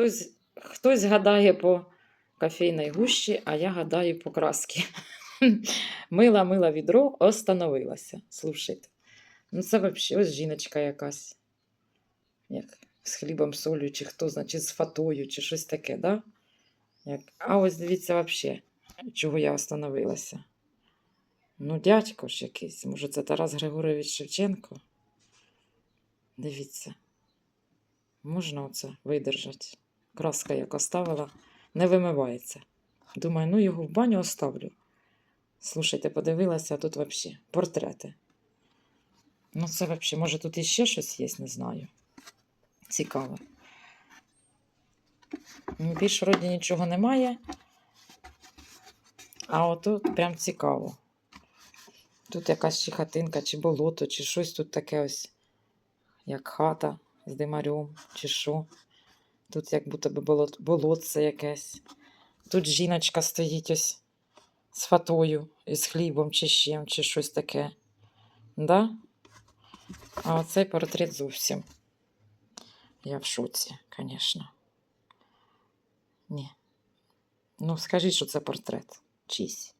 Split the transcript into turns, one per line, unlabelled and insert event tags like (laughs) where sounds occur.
Хтось, хтось гадає по кофейній гущі, а я гадаю по краски. (laughs) Мила, мила відро остановилася. Слушайте. Ну, це взагалі ось жіночка якась. Як з хлібом солью, чи хто, значить, з фатою, чи щось таке, да? Як... А ось дивіться взагалі, чого я остановилася. Ну, дядько ж якийсь. Може, це Тарас Григорович Шевченко? Дивіться. Можна оце видержати. Краска, як оставила, не вимивається. Думаю, ну його в баню оставлю. Слушайте, подивилася, а тут взагалі портрети. Ну, це взагалі, може, тут іще щось є, не знаю. Цікаво. Більш вроді нічого немає. А отут прям цікаво. Тут якась чи хатинка, чи болото, чи щось тут таке ось, як хата з димарем, чи що. Тут як будто би болот, болотце якесь. Тут жіночка стоїть ось з фатою, з хлібом, чи чим, чи щось таке. Да? А оцей портрет зовсім. Я в шоці, звісно. Ні. Ну, скажіть, що це портрет. Чийсь.